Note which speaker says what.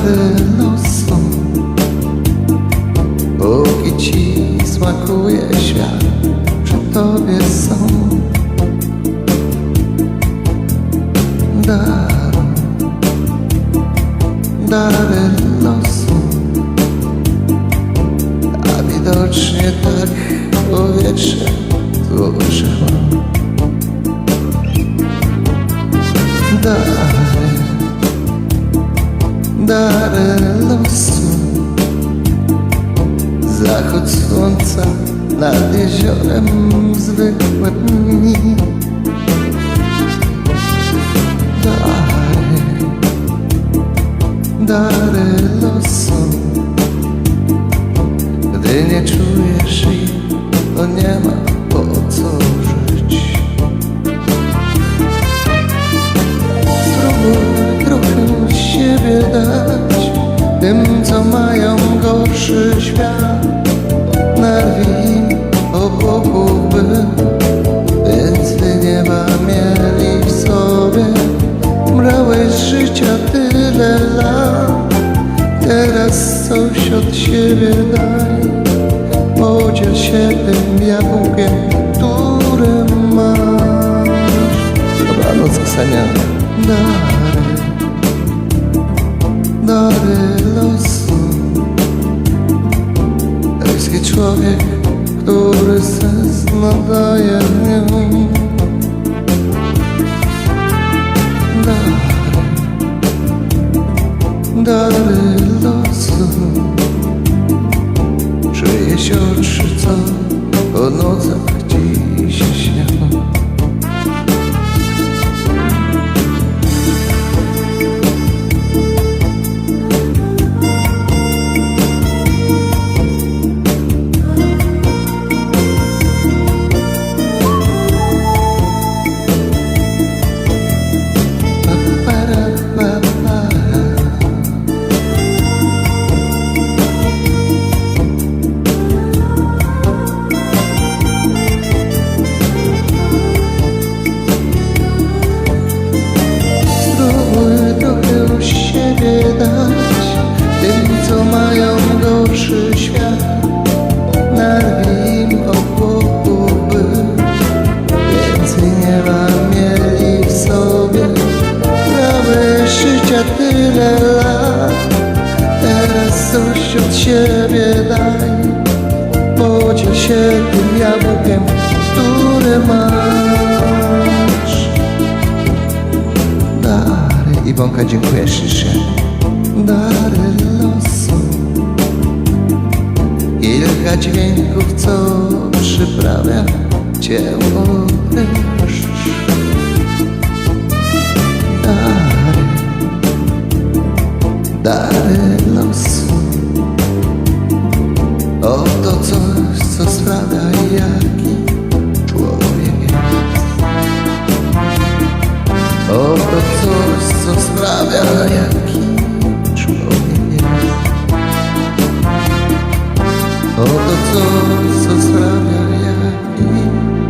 Speaker 1: sprawy losu Póki ci smakuje świat Przed tobie są. Dar Dary losu. A widocznie tak powietrze Dłużej Dar переносу заход сонця над ежерем звикли. Tym, co mają gorszy świat Narwij im obłoków, by. Więcej nieba mieli w sobie. Brałeś życia tyle lat. Teraz coś od siebie daj. Podziel się tym jabłkiem, które masz. Dobranoc, Ksenia. Dary, dary siebie daj. Podziel się tym jabłkiem, które masz. Dary. Iwonka, dziękuję ślicznie. Dary losu. Kilka dźwięków, co przyprawia cię o yeah.